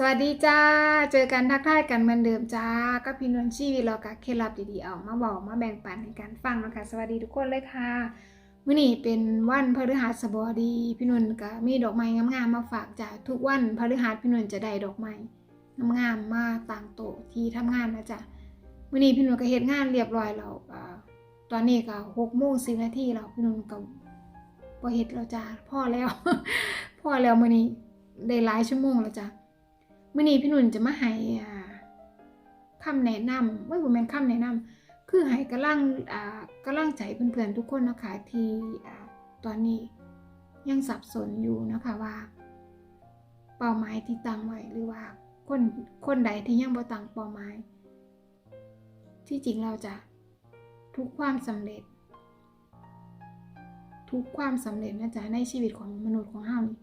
สวัสดีจ้า เจอกันทักทายกันเหมือนเดิมจ้า ก็พี่นวลชีวิตเรากับเคล็ดลับดีๆเอามาบอกมาแบ่งปันให้กันฟังนะคะ สวัสดีทุกคนเลยค่ะมื้อนี้เป็นวันพฤหัสบดี พี่นวลก็มีดอกไม้งามๆมาฝากจ้าทุกวันพฤหัสพี่นวลจะได้ดอกไม้งามๆมาต่างโต๊ะที่ทำงานนะจ้ะมื้อนี้พี่นวลก็เฮ็ดงานเรียบร้อยแล้วอ่าตอนนี้ก็หกโมงสิบนาทีแล้วพี่นวลก็บ่เฮ็ดแล้วจ้าพ่อแล้วพ่อแล้วมื้อนี้ได้หลายชั่วโมงแล้วจ้ะ มื่อนี้พี่นุ่นจะมาให้คำแนะนำไม่ผมเป็นคำแนะนำคือให้กำลังอ่ากำลังใจเพื่อนๆทุกคนนะคะที่ตอนนี้ยังสับสนอยู่นะคะว่า เป้าหมายที่ตั้งไว้หรือว่าคนคนใดที่ยังบ่ตั้งเป้าหมาย ที่จริงเราจะทุกความสำเร็จ ทุกความสำเร็จนะจ๊ะในชีวิตของมนุษย์ของเฮานี่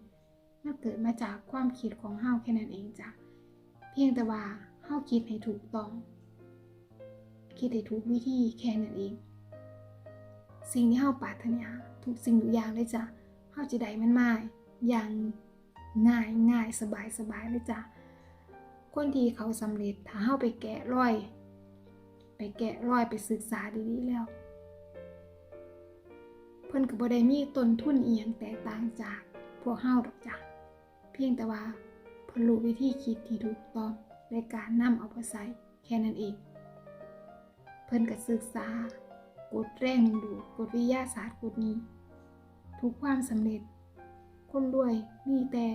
มันเกิดมาจากความคิดของเฮาแค่นั้นเองจ้ะ เพียงแต่ว่าเฮาคิดให้ถูกต้อง คิดให้ถูกวิธีแค่นั้นเอง สิ่งที่เฮาปรารถนาทุกสิ่งทุกอย่างเลยจ้ะเฮาจะได้มันมาอย่างง่ายง่ายสบายสบายเลยจ้ะคนที่เขาสำเร็จถ้าเฮาไปแกะรอย ไปแกะรอยไปศึกษาดีๆแล้ว เพิ่นก็บ่ได้มีต้นทุนเอียงแตกต่างจากพวกเฮาดอกจ้ะเพียงแต่ว่า รู้วิธีคิดที่ถูกต้องในการนำเอาไปใช้แค่นั้นเอง เพิ่นก็ศึกษากฎแรงดึงดูกฎวิทยาศาสตร์กฎนี้ ทุกความสำเร็จ คนรวยมีแต่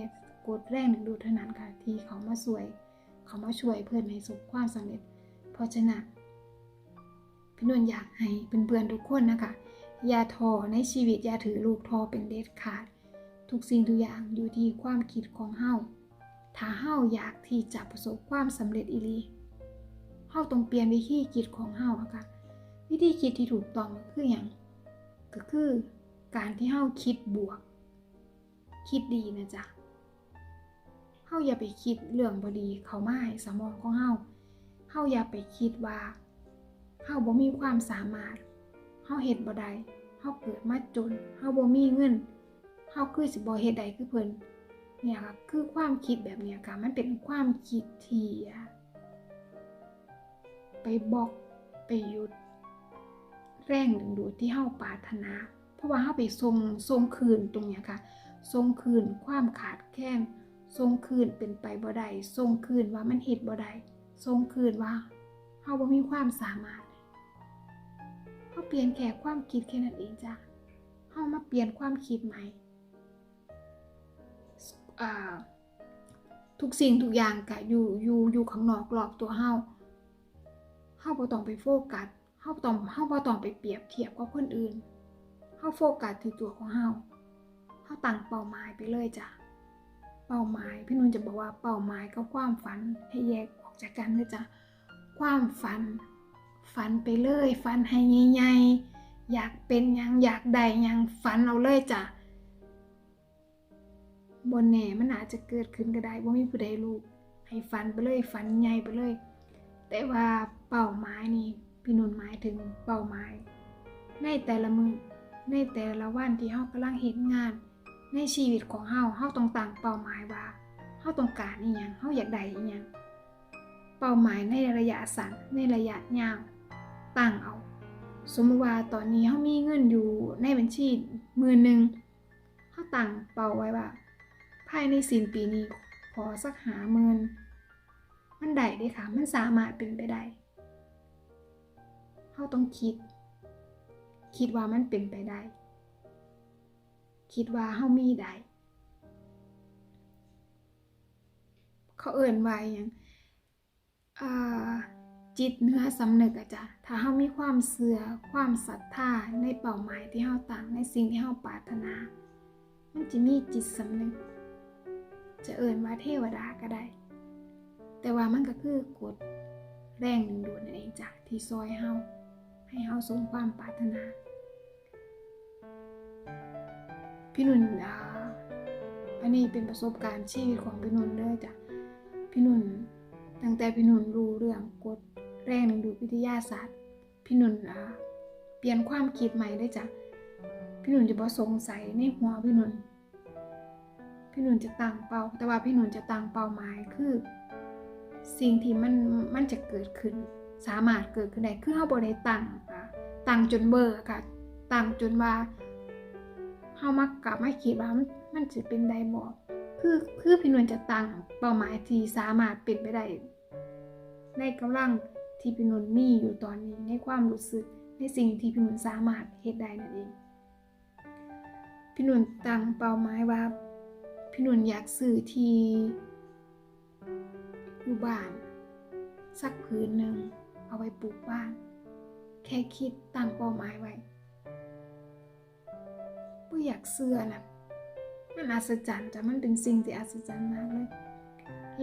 กฎแรงดึงดูเท่านั้นค่ะที่เขามาช่วย เขามาช่วยเพื่อนให้ประสบความสำเร็จ เพราะฉะนั้นพี่นวลอยากให้เพื่อนๆทุกคนนะคะอย่าท้อในชีวิตอย่าถือลูกท้อเป็นเด็ดขาด ทุกสิ่งทุกอย่างอยู่ที่ความคิดของเฮา ถ้าเฮาอยากที่จะประสบความสำเร็จอีลีเฮาต้องเปลี่ยนวิธีคิดของเฮาอะค่ะวิธีคิดที่ถูกต้องก็คืออย่างก็คือการที่เฮาคิดบวก คิดดีนะจ๊ะเฮาอย่าไปคิดเรื่องบ่ดีเขามาให้สมองของเฮาเฮาอย่าไปคิดว่าเฮาบ่มีความสามารถเฮาเฮ็ดบ่ได้เฮาเกิดมาจนเฮาบ่มีเงินเฮาคือสิบ่เฮ็ดได้คือเพิ่น เนี่ยค่ะคือความคิดแบบเนี้ยค่ะมันเป็นความคิดที่ไปบอกไปหยุดแรงดึงดูดที่เฮาปรารถนา เพราะว่าเฮาไปทรงทรงคืนตรงเนี้ยค่ะทรงคืนความขาดแคลนทรงคืนเป็นไปบ่ได้ทรงคืนว่ามันเฮ็ดบ่ได้ทรงคืนว่าเฮาบ่มีความสามารถเฮาเปลี่ยนแค่ความคิดแค่นั้นเองจ้ะเฮามาเปลี่ยนความคิดใหม่ ทุกสิ่งทุกอย่างกะอยู่อยู่อยู่ข้างนอกรอบตัวเฮาเฮาบ่ต้องไปโฟกัสเฮาต้องเฮาบ่ต้องไปเปรียบเทียบกับคนอื่นเฮาโฟกัสที่ตัวของเฮาเฮาตั้งเป้าหมายไปเลยจ้ะเป้าหมายพี่นุ่นจะบอกว่าเป้าหมายกับความฝันให้แยกออกจากกันเลยจ้ะความฝัน ฝันไปเลย ฝันให้ใหญ่ๆอยากเป็นยังอยากได้ยังฝันเอาเลยจ้ะ บนแหน่มันอาจจะเกิดขึ้นก็ได้ว่ามีผู้ใดรู้ให้ฝันไปเลยฝันใหญ่ไปเลย แต่ว่าเป้าหมายนี่พี่นุ่นหมายถึงเป้าหมาย ในแต่ละมือในแต่ละวันที่เฮากำลังเฮ็ดงาน ในชีวิตของเฮาเฮาต้องตั้งเป้าหมายว่าเฮาต้องการอีหยังเฮาอยากได้อีหยังเป้าหมายในระยะสั้นในระยะยาวตั้งเอา สมมติว่าตอนนี้เฮามีเงินอยู่ในบัญชีหมื่นหนึ่งเฮาตั้งเป้าไว้ว่า ภายในสิ้นปีนี้ขอสักหาหมื่นมันได้ด้ค่ะ มันสามารถเป็นไปได้เฮาต้องคิด คิดว่ามันเป็นไปได้ คิดว่าเฮามีได้เขาเอิ่นไว่าอยังอ่าจิตเนื้อสำนึกอะจ้ะถ้าเฮามีความเสื่อความศรัทธาในเป้าหมายที่เฮาตั้งในสิ่งที่เฮาปรารถนา มันจะมีจิตสำนึก จะเอ่นว่าเทวดาก็ได้ แต่ว่ามันก็คือกฎแรงดึงดูดนั่นเองจ้ะที่ซอยเฮาให้เฮาสมความปรารถนา พี่นุ่นอันนี้เป็นประสบการณ์ชีวิตของพี่นุ่นเลยจ้ะพี่นุ่นตั้งแต่พี่นุ่นรู้เรื่องกฎแรงดึงดูดวิทยาศาสตร์ พี่นุ่นเปลี่ยนความคิดใหม่ได้จ้ะพี่นุ่นจะบ่สงสัยในหัวพี่นุ่น พี่หนุ่นจะตั้งเป้า แต่ว่าพี่หนุ่นจะตั้งเป้าหมายคือ สิ่งที่มันมันจะเกิดขึ้น สามารถเกิดขึ้นได้คือเฮาบ่ได้ตั้งอะตั้งจนเบอร์ค่ะตั้งจนว่าเฮามากลับมาคิดว่ามันมันสิเป็นได้บ่คือคือพี่นุ่นจะตั้งเป้าหมายที่สามารถเป็นไปได้ในกำลังที่พี่นุ่นมีอยู่ตอนนี้ในความรู้สึกในสิ่งที่พี่นุ่นสามารถเฮ็ดได้นั่นเองพี่นุ่นตั้งเป้าหมายว่า พี่หนุ่นอยากซื้อที่อยู่บ้าน สักผืนหนึ่งเอาไว้ปลูกบ้าน แค่คิดตั้งเป้าหมายไว้ไม่อยากเสื้อนะมันอัศจรรย์จ้ะมันเป็นสิ่งที่อัศจรรย์มากเลย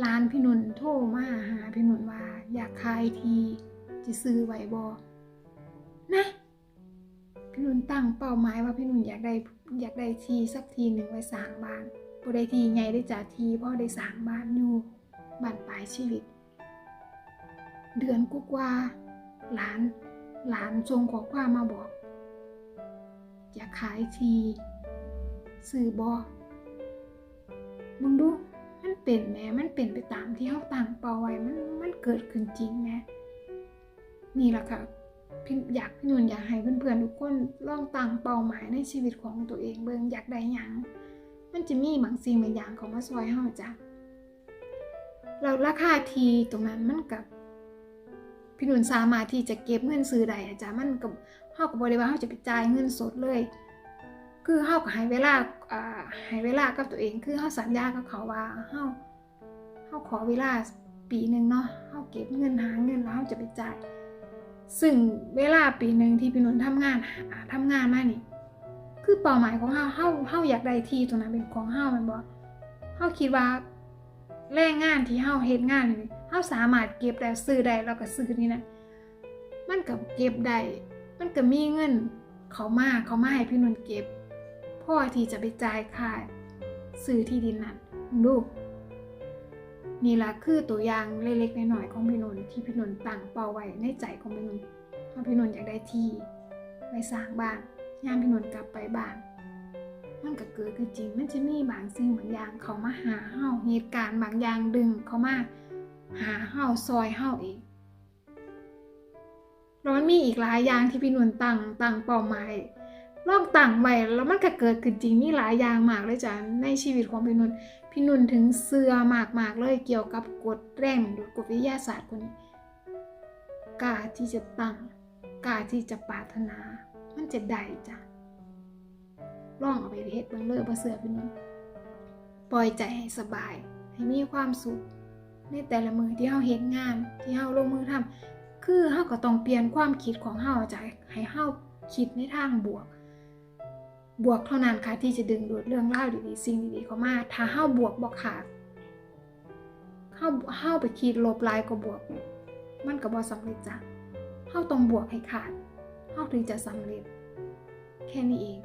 ร้านพี่หนุ่นโทรมาหาพี่หนุ่นว่า อยากขายทีจะซื้อไว้บอนะพี่หนุ่นตั้งเป้าหมายว่าพี่หนุ่นอยากได้อยากได้ทีสักทีหนึ่งไว้สร้างบ้าน บ่ได้ทีไงได้จากทีพราะได้สร้างบ้านอยู่บ้านปลายชีวิต เดือนกุกว่าหลาน หลานทรงขอความมาบอกอยากขายทีสื่อบอมึงดูมันเป็นแหมมันเป็นไปตามที่เขาตั้งเป้าไว้มันมันเกิดขึ้นจริงแหมนี่แหละค่ะพี่อยากพี่นุ่นอยากให้เพื่อนๆทุกคนลองตั้งเป้าหมายในชีวิตของตัวเองเบิ่งอยากได้หยัง มันจะมีบางสิ่งบางอย่างของมาซอยเฮาจ้ะแล้วราคาทีตรงนั้นมันกับพี่หนุ่นสามารถที่จะเก็บเงินซื้อได้อะจ้ะมันกับเฮากับ่ได้ว่าเฮาจะไปจ่ายเงินสดเลย คือเฮาก็ให้เวลาอ่าให้เวลากับตัวเอง คือเฮาสัญญากับเขาว่าเฮาเฮาขอเวลาปีหนึ่งเนาะเฮาเก็บเงินหาเงินแล้วเฮาจะไปจ่าย ซึ่งเวลาปีหนึ่งที่พี่นุ่นทำงานอ่าทำงานมานี่ คือเป้าหมายของเฮาเฮาเฮาอยากได้ที่ตรงนั้นเป็นของเฮาแม่นบ่เฮาคิดว่าแรงงานที่เฮาเฮ็ดงานนี่เฮาสามารถเก็บได้ซื้อได้แล้วก็ซื้อนี่นะมันก็เก็บได้มันก็มีเงินเขามาเขามาให้พี่นุ่นเก็บพ่อที่จะไปจ่ายค่าซื้อที่ดินนั้นมึงดูนี่ละคือตัวอย่างเล็กๆน้อยๆของพี่นนท์ที่พี่นนท์ตั้งเป้าไว้ในใจของพี่นนท์ว่าพี่นนท์อยากได้ที่ไว้สร้างบ้าน ยามพี่นนท์กลับไปบ้าน มันก็เกิดขึ้นจริง มันจะมีบางสิ่งบางอย่างเขามาหาเฮาเหตุการณ์บางอย่างดึงเขามาหาเฮาซอยเฮาเองแล้วมันมีอีกหลายอย่างที่พี่นนท์ตั้งตั้งเป้าหมายลองตั้งไว้แล้วมันก็เกิดขึ้นจริงมีหลายอย่างมากเลยจ้ะในชีวิตของพี่นนท์พี่นุ่นถึงเสือมากมากเลยเกี่ยวกับกฎแรงดูกฎวิทยาศาสตร์คนนี้กล้าที่จะตั้งกล้าที่จะปรารถนา มันจะได้จ้ะลองเอาไปเฮ็ดเบิ่งเลยบ่เสือพี่นุ่นปล่อยใจให้สบาย ให้มีความสุข ในแต่ละมือที่เฮาเฮ็ดงาน ที่เฮาลงมือทำคือเฮาก็ต้องเปลี่ยนความคิดของเฮาจ้ะให้เฮาคิดในทางบวก บวกเท่านั้นค่ะที่จะดึงดูดเรื่องราวดีๆสิ่งดีๆเข้ามาถ้าเฮาบวกบ่ขาดเฮาเฮาไปคิดลบลายกว่าบวก มันก็บ่สำเร็จจ้ะเฮาต้องบวกให้ขาด เฮาถึงจะสำเร็จ แค่นี้เอง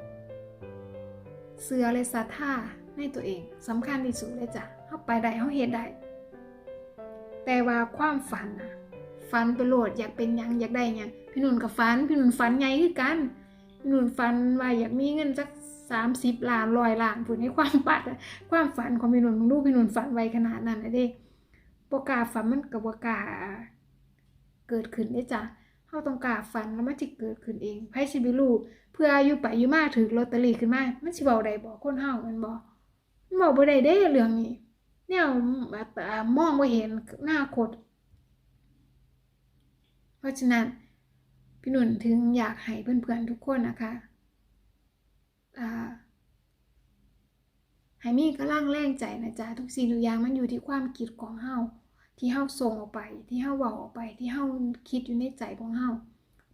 เสือและศรัทธาในตัวเองสำคัญที่สุดเลยจ้ะเฮาไปได้เฮาเฮ็ดได้แต่ว่าความฝันน่ะฝันไปโหลดอยากเป็นยังอยากได้ยังพี่นุ่นก็ฝันพี่นุ่นฝันใหญ่คือกันพี่หนุ่นฝันว่าอยากมีเงินสักสามสิบล้านร้อยล้านผุนในความปัดความฝันของพี่หนุ่นมึงดูพี่หนุ่นฝันไวขนาดนั้นนะเด้ปกาฝันมันกับบกล้าเกิดขึ้นได้จ้ะ เฮาต้องกล้าฝันแล้วมันจะเกิดขึ้นเองไพ่สิบิรู้เพื่ออายุไปอายุมากถือลอตเตอรี่ขึ้นมามันสิเบาได้บ่คนเฮามันบ่มันบอกบ่ได้เด้เรื่องนี้เนี่ยแบบอ่ามองบ่เห็นหน้าคตเพราะฉะนั้นพี่หนุ่นถึงอยากให้เพื่อนๆทุกคนนะคะอ่าให้มีกำลังแรงใจนะจ๊ะทุกสิ่งทุกอย่างมันอยู่ที่ความคิดของเฮา ที่เฮาส่งออกไป ที่เฮาเว้าออกไป ที่เฮาคิดอยู่ในใจของเฮา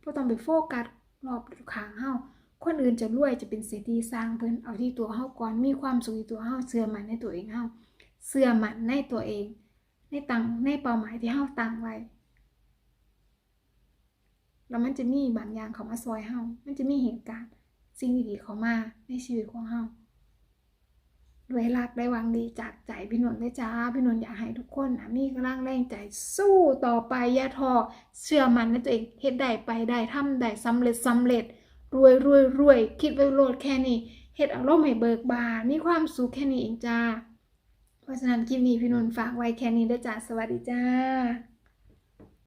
บ่ต้องไปโฟกัสรอบข้างเฮาคนอื่นจะรวยจะเป็นเศรษฐีสร้างเพิ่นเอาที่ตัวเฮาก่อนมีความสุขที่ตัวเฮาเชื่อมั่นในตัวเองเฮาเชื่อมั่นในตัวเอง ในตังในเป้าหมายที่เฮาตั้งไว้แล้วมันจะมีบางอย่างเขามาซอยเฮามันจะมีเหตุการณ์สิ่งดีๆเขามาในชีวิตของเฮา ด้วยรักได้วังดีจากใจพี่หนวลเลยจ้า พี่หนวลอยากให้ทุกคนนะมีกำลังแรงใจสู้ต่อไปอย่าท้อเชื่อมันในตัวเองเฮ็ดได้ไปได้ทำได้สำเร็จสำเร็จ รวยรวยรวยคิดไว้โลดแค่นี้เฮ็ดอารมณ์ให้เบิกบานมีความสุขแค่นี้เองจ้า เพราะฉะนั้นคลิปนี้พี่นนท์ฝากไว้แค่นี้ด้จ้าสวัสดีจ้า